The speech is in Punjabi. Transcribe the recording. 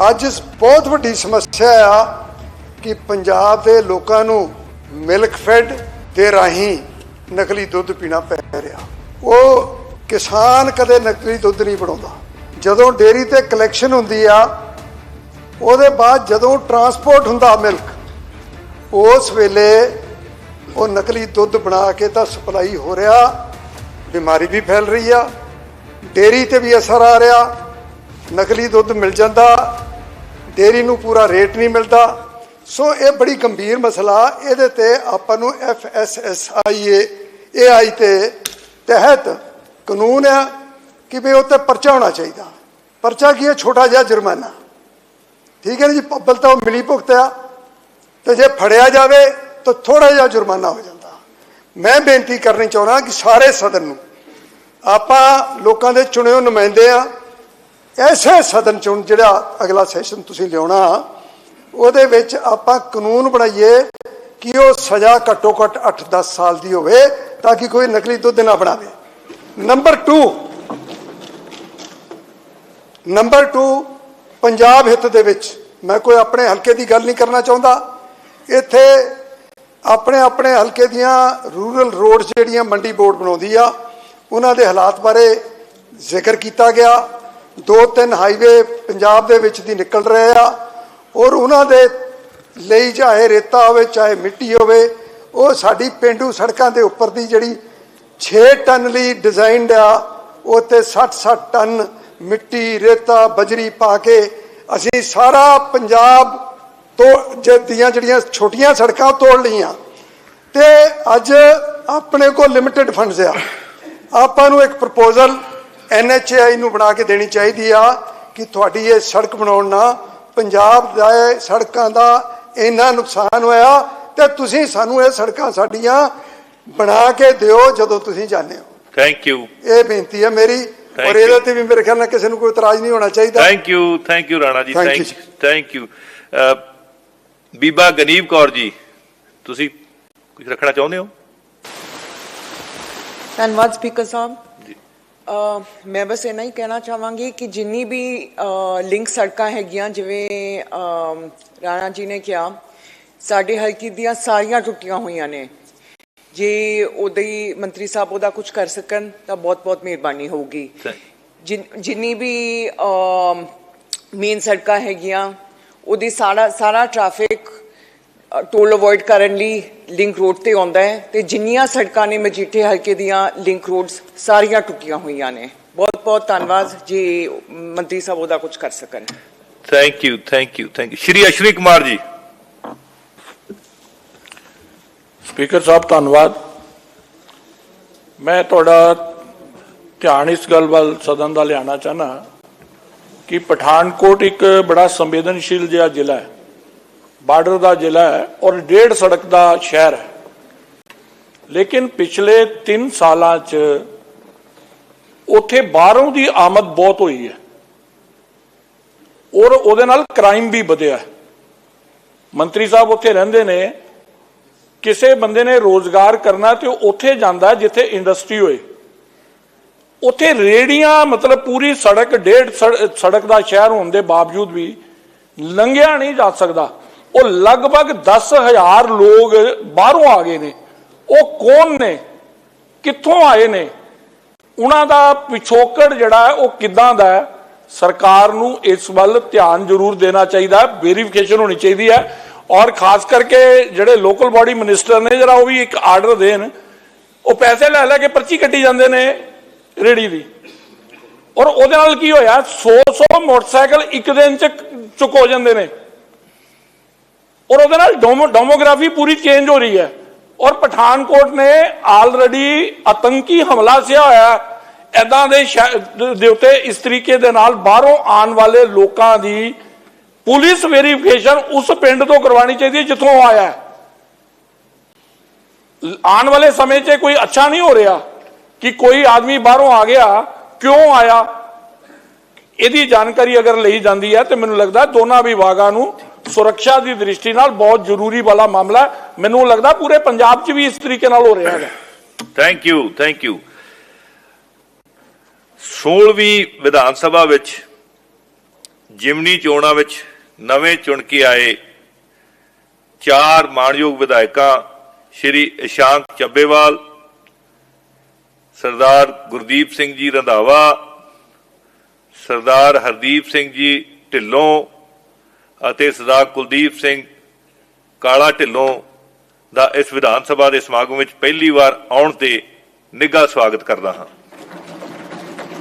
ਅੱਜ ਬਹੁਤ ਵੱਡੀ ਸਮੱਸਿਆ ਆ ਕਿ ਪੰਜਾਬ ਦੇ ਲੋਕਾਂ ਨੂੰ ਮਿਲਕ ਫੈਡ ਦੇ ਰਾਹੀਂ ਨਕਲੀ ਦੁੱਧ ਪੀਣਾ ਪੈ ਰਿਹਾ। ਉਹ ਕਿਸਾਨ ਕਦੇ ਨਕਲੀ ਦੁੱਧ ਨਹੀਂ ਬਣਾਉਂਦਾ। ਜਦੋਂ ਡੇਅਰੀ ਤੇ ਕਲੈਕਸ਼ਨ ਹੁੰਦੀ ਆ, ਉਹਦੇ ਬਾਅਦ ਜਦੋਂ ਟਰਾਂਸਪੋਰਟ ਹੁੰਦਾ ਮਿਲਕ, ਉਸ ਵੇਲੇ ਉਹ ਨਕਲੀ ਦੁੱਧ ਬਣਾ ਕੇ ਤਾਂ ਸਪਲਾਈ ਹੋ ਰਿਹਾ। ਬਿਮਾਰੀ ਵੀ ਫੈਲ ਰਹੀ ਆ, ਡੇਅਰੀ ਤੇ ਵੀ ਅਸਰ ਆ ਰਿਹਾ, ਨਕਲੀ ਦੁੱਧ ਮਿਲ ਜਾਂਦਾ। ਡੇਅਰੀ ਨੂੰ ਪੂਰਾ ਰੇਟ ਨਹੀਂ ਮਿਲਦਾ। ਸੋ ਇਹ ਬੜੀ ਗੰਭੀਰ ਮਸਲਾ। ਇਹਦੇ ਤੇ ਆਪਾਂ ਨੂੰ F S S I A I ਤੇ ਤਹਿਤ ਕਾਨੂੰਨ ਆ ਕਿ ਵੀ ਉੱਤੇ ਪਰਚਾ ਹੋਣਾ ਚਾਹੀਦਾ। ਪਰਚਾ ਕੀ ਹੈ? ਛੋਟਾ ਜਿਹਾ ਜੁਰਮਾਨਾ। ਠੀਕ ਹੈ ਨਾ ਜੀ? ਪੱਬਲ ਤਾਂ ਉਹ ਮਿਲੀ ਭੁਗਤ ਆ। ਤੇ ਜੇ ਫੜਿਆ ਜਾਵੇ ਤਾਂ ਥੋੜਾ ਜਿਹਾ ਜੁਰਮਾਨਾ ਹੋ ਜਾਂਦਾ। ਮੈਂ ਬੇਨਤੀ ਕਰਨੀ ਚਾਹੁੰਦਾ ਕਿ ਸਾਰੇ ਸਦਨ ਨੂੰ ਆਪਾਂ ਲੋਕਾਂ ਦੇ ਚੁਣੇ ਹੋਏ ਨੁਮਾਇੰਦੇ ਆ ਐਸੇ ਸਦਨ ਚੋਂ ਜਿਹੜਾ ਅਗਲਾ ਸੈਸ਼ਨ ਤੁਸੀਂ ਲਿਆਉਣਾ, ਉਹਦੇ ਵਿੱਚ ਆਪਾਂ ਕਾਨੂੰਨ ਬਣਾਈਏ ਕਿ ਉਹ ਸਜ਼ਾ ਘੱਟੋ ਘੱਟ 8-10 ਸਾਲ ਦੀ ਹੋਵੇ ਤਾਂ ਕਿ ਕੋਈ ਨਕਲੀ ਦੁੱਧ ਨਾ ਬਣਾਵੇ। ਨੰਬਰ 2 ਨੰਬਰ 2 ਪੰਜਾਬ ਹਿੱਤ ਦੇ ਵਿੱਚ ਮੈਂ ਕੋਈ ਆਪਣੇ ਹਲਕੇ ਦੀ ਗੱਲ ਨਹੀਂ ਕਰਨਾ ਚਾਹੁੰਦਾ। ਇੱਥੇ ਆਪਣੇ ਆਪਣੇ ਹਲਕੇ ਦੀਆਂ ਰੂਰਲ ਰੋਡਸ ਜਿਹੜੀਆਂ ਮੰਡੀ ਬੋਰਡ ਬਣਾਉਂਦੀ ਆ, ਉਹਨਾਂ ਦੇ ਹਾਲਾਤ ਬਾਰੇ ਜ਼ਿਕਰ ਕੀਤਾ ਗਿਆ। ਦੋ ਤਿੰਨ ਹਾਈਵੇ ਪੰਜਾਬ ਦੇ ਵਿੱਚ ਦੀ ਨਿਕਲ ਰਹੇ ਆ ਔਰ ਉਹਨਾਂ ਦੇ ਲਈ ਚਾਹੇ ਰੇਤਾ ਹੋਵੇ, ਚਾਹੇ ਮਿੱਟੀ ਹੋਵੇ, ਉਹ ਸਾਡੀ ਪਿੰਡੂ ਸੜਕਾਂ ਦੇ ਉੱਪਰ ਦੀ ਜਿਹੜੀ 6 ਟਨ ਲਈ ਡਿਜ਼ਾਈਨਡ ਆ, ਉਹ ਤੇ 60 60 ਟਨ ਮਿੱਟੀ, ਰੇਤਾ, ਬਜਰੀ ਪਾ ਕੇ ਅਸੀਂ ਸਾਰਾ ਪੰਜਾਬ ਤੋਂ ਜ- ਦੀਆਂ ਜਿਹੜੀਆਂ ਛੋਟੀਆਂ ਸੜਕਾਂ ਤੋੜ ਲਈਆਂ। ਤੇ ਅੱਜ ਆਪਣੇ ਕੋਲ ਲਿਮਿਟਿਡ ਫੰਡਸ ਆ। ਆਪਾਂ ਨੂੰ ਇੱਕ ਪ੍ਰਪੋਜ਼ਲ ਐਨਐਚਏਆਈ ਨੂੰ ਬਣਾ ਕੇ ਦੇਣੀ ਚਾਹੀਦੀ ਆ ਕਿ ਤੁਹਾਡੀ ਇਹ ਸੜਕ ਬਣਾਉਣ ਨਾਲ ਪੰਜਾਬ ਦਾ ਸੜਕਾਂ ਦਾ ਇੰਨਾ ਨੁਕਸਾਨ ਹੋਇਆ ਤੇ ਤੁਸੀਂ ਸਾਨੂੰ ਇਹ ਸੜਕਾਂ ਸਾਡੀਆਂ ਬਣਾ ਕੇ ਦਿਓ ਜਦੋਂ ਤੁਸੀਂ ਜਾਂਦੇ ਹੋ। ਥੈਂਕ ਯੂ ਇਹ ਬੇਨਤੀ ਹੈ ਮੇਰੀ ਔਰ ਇਹਦੇ. ਤੇ ਵੀ ਮੇਰੇ ਖਿਆਲ ਨਾਲ ਕਿਸੇ ਨੂੰ ਕੋਈ ਇਤਰਾਜ਼ ਨਹੀਂ ਹੋਣਾ ਚਾਹੀਦਾ। Thank you thank you Rana ji thank. Thank you ਬੀਬਾ ਗਨੀਬ ਕੌਰ ਜੀ ਤੁਸੀਂ ਕੁਝ ਰੱਖਣਾ ਚਾਹੁੰਦੇ ਹੋ? ਧੰਨਵਾਦ ਸਪੀਕਰ ਸਾਹਿਬ। ਮੈਂ ਬਸ ਇਹਨਾਂ ਹੀ ਕਹਿਣਾ ਚਾਹਾਂਗੀ ਕਿ ਜਿੰਨੀ ਵੀ ਲਿੰਕ ਸੜਕਾਂ ਹੈਗੀਆਂ ਜਿਵੇਂ ਰਾਣਾ ਜੀ ਨੇ ਕਿਹਾ ਸਾਡੇ ਹਲਕੇ ਦੀਆਂ ਸਾਰੀਆਂ ਟੁੱਟੀਆਂ ਹੋਈਆਂ ਨੇ। ਜੇ ਉਹਦੇ ਮੰਤਰੀ ਸਾਹਿਬ ਉਹਦਾ ਕੁਝ ਕਰ ਸਕਣ ਤਾਂ ਬਹੁਤ ਬਹੁਤ ਮਿਹਰਬਾਨੀ ਹੋਊਗੀ। ਜਿੰਨੀ ਵੀ ਮੇਨ ਸੜਕਾਂ ਹੈਗੀਆਂ ਉਹਦੀ ਸਾਰਾ ਸਾਰਾ ਟ੍ਰੈਫਿਕ ਟੋਲ ਅਵੋਇਡ ਕਰਨ ਲਈ ਲਿੰਕ ਰੋਡ ਤੇ ਆਉਂਦਾ ਹੈ ਤੇ ਜਿੰਨੀਆਂ ਸੜਕਾਂ ਨੇ ਮਜੀਠੇ ਹਲਕੇ ਦੀਆਂ ਲਿੰਕ ਰੋਡਸ ਸਾਰੀਆਂ ਟੁੱਟੀਆਂ ਹੋਈਆਂ ਨੇ। ਬਹੁਤ ਬਹੁਤ ਧੰਨਵਾਦ। ਜੀ ਮੰਤਰੀ ਸਾਹਿਬ ਉਹਦਾ ਕੁਝ ਕਰ ਸਕਣ। Thank you thank you thank you Shri Ashwani Kumar ji. Speaker sahib ਧੰਨਵਾਦ। ਮੈਂ ਤੁਹਾਡਾ ਧਿਆਨ ਇਸ ਗੱਲ ਵੱਲ ਸਦਨ ਦਾ ਲਿਆਉਣਾ ਚਾਹਨਾ ਕਿ ਪਠਾਨਕੋਟ ਇੱਕ ਬੜਾ ਸੰਵੇਦਨਸ਼ੀਲ ਜਿਹਾ ਜ਼ਿਲ੍ਹਾ ਹੈ। ਬਾਰਡਰ ਦਾ ਜ਼ਿਲ੍ਹਾ ਹੈ ਔਰ ਡੇਢ ਸੜਕ ਦਾ ਸ਼ਹਿਰ ਹੈ। ਲੇਕਿਨ ਪਿਛਲੇ 3 ਸਾਲਾਂ 'ਚ ਉੱਥੇ ਬਾਹਰੋਂ ਦੀ ਆਮਦ ਬਹੁਤ ਹੋਈ ਹੈ। ਔਰ ਉਹਦੇ ਨਾਲ ਕ੍ਰਾਈਮ ਵੀ ਵਧਿਆ ਮੰਤਰੀ ਸਾਹਿਬ ਉੱਥੇ ਰਹਿੰਦੇ ਨੇ। ਕਿਸੇ ਬੰਦੇ ਨੇ ਰੋਜ਼ਗਾਰ ਕਰਨਾ ਤੇ ਉਹ ਉੱਥੇ ਜਾਂਦਾ ਜਿੱਥੇ ਇੰਡਸਟਰੀ ਹੋਏ। ਉੱਥੇ ਰੇੜੀਆਂ ਮਤਲਬ ਪੂਰੀ ਸੜਕ, ਡੇਢ ਸੜ- ਸੜਕ ਦਾ ਸ਼ਹਿਰ ਹੋਣ ਦੇ ਬਾਵਜੂਦ ਵੀ ਲੰਘਿਆ ਨਹੀਂ ਜਾ ਸਕਦਾ। ਉਹ ਲਗਭਗ 10000 ਲੋਕ ਬਾਹਰੋਂ ਆ ਗਏ ਨੇ। ਉਹ ਕੌਣ ਨੇ? ਕਿੱਥੋਂ ਆਏ ਨੇ? ਉਹਨਾਂ ਦਾ ਪਿਛੋਕੜ ਜਿਹੜਾ ਉਹ ਕਿੱਦਾਂ ਦਾ ਹੈ? ਸਰਕਾਰ ਨੂੰ ਇਸ ਵੱਲ ਧਿਆਨ ਜ਼ਰੂਰ ਦੇਣਾ ਚਾਹੀਦਾ ਹੈ ਵੈਰੀਫਿਕੇਸ਼ਨ ਹੋਣੀ ਚਾਹੀਦੀ ਹੈ। ਔਰ ਖਾਸ ਕਰਕੇ ਜਿਹੜੇ ਲੋਕਲ ਬਾਡੀ ਮਿਨਿਸਟਰ ਨੇ, ਜਰਾ ਉਹ ਵੀ ਇੱਕ ਆਰਡਰ ਦੇਣ। ਉਹ ਪੈਸੇ ਲੈ ਲੈ ਕੇ ਪਰਚੀ ਕੱਟੀ ਜਾਂਦੇ ਨੇ ਰੇੜੀ ਦੀ। ਔਰ ਉਹਦੇ ਨਾਲ ਕੀ ਹੋਇਆ? 100-100 ਮੋਟਰਸਾਈਕਲ ਇੱਕ ਦਿਨ ਚ ਚੁੱਕ ਹੋ ਜਾਂਦੇ ਨੇ। ਔਰ ਉਹਦੇ ਨਾਲ ਡੋਮੋ- ਡੋਮੋਗ੍ਰਾਫੀ ਪੂਰੀ ਚੇਂਜ ਹੋ ਰਹੀ ਹੈ। ਔਰ ਪਠਾਨਕੋਟ ਨੇ ਆਲਰੇਡੀ ਆਤੰਕੀ ਹਮਲਾ ਸਿਆ ਹੋਇਆ ਐਦਾਂ ਦੇ ਦੇ ਉੱਤੇ ਇਸ ਤਰੀਕੇ ਦੇ ਨਾਲ ਬਾਹਰੋਂ ਆਉਣ ਵਾਲੇ ਲੋਕਾਂ ਦੀ ਪੁਲਿਸ ਵੈਰੀਫਿਕੇਸ਼ਨ ਉਸ ਪਿੰਡ ਤੋਂ ਕਰਵਾਉਣੀ ਚਾਹੀਦੀ ਹੈ, ਜਿੱਥੋਂ ਆਇਆ ਆਉਣ ਵਾਲੇ ਸਮੇਂ 'ਚ ਕੋਈ ਅੱਛਾ ਨਹੀਂ ਹੋ ਰਿਹਾ ਕਿ ਕੋਈ ਆਦਮੀ ਬਾਹਰੋਂ ਆ ਗਿਆ, ਕਿਉਂ ਆਇਆ? ਇਹਦੀ ਜਾਣਕਾਰੀ ਅਗਰ ਲਈ ਜਾਂਦੀ ਹੈ ਤੇ ਮੈਨੂੰ ਲੱਗਦਾ ਦੋਨਾਂ ਵਿਭਾਗਾਂ ਨੂੰ ਸੁਰੱਖਿਆ ਦੀ ਦ੍ਰਿਸ਼ਟੀ ਨਾਲ ਬਹੁਤ ਜ਼ਰੂਰੀ ਵਾਲਾ ਮਾਮਲਾ ਮੈਨੂੰ ਲੱਗਦਾ ਪੂਰੇ ਪੰਜਾਬ 'ਚ ਵੀ ਇਸ ਤਰੀਕੇ ਨਾਲ ਹੋ ਰਿਹਾ ਹੈ ਥੈਂਕ ਯੂ ਥੈਂਕ ਯੂ 16ਵੀਂ ਵਿਧਾਨ ਸਭਾ ਵਿੱਚ, ਜਿਮਨੀ ਚੋਣਾਂ ਵਿੱਚ ਨਵੇਂ ਚੁਣ ਕੇ ਆਏ ਚਾਰ ਮਾਣਯੋਗ ਵਿਧਾਇਕਾਂ, ਸ਼੍ਰੀ ਇਸ਼ਾਂਕ ਚੱਬੇਵਾਲ, ਸਰਦਾਰ ਗੁਰਦੀਪ ਸਿੰਘ ਜੀ ਰੰਧਾਵਾ, ਸਰਦਾਰ ਹਰਦੀਪ ਸਿੰਘ ਜੀ ਢਿੱਲੋਂ ਅਤੇ ਸਰਦਾਰ ਕੁਲਦੀਪ ਸਿੰਘ ਕਾਲਾ ਢਿੱਲੋਂ ਦਾ ਇਸ ਵਿਧਾਨ ਸਭਾ ਦੇ ਸਮਾਗਮ ਵਿੱਚ ਪਹਿਲੀ ਵਾਰ ਆਉਣ ਤੇ ਨਿੱਘਾ ਸਵਾਗਤ ਕਰਦਾ ਹਾਂ।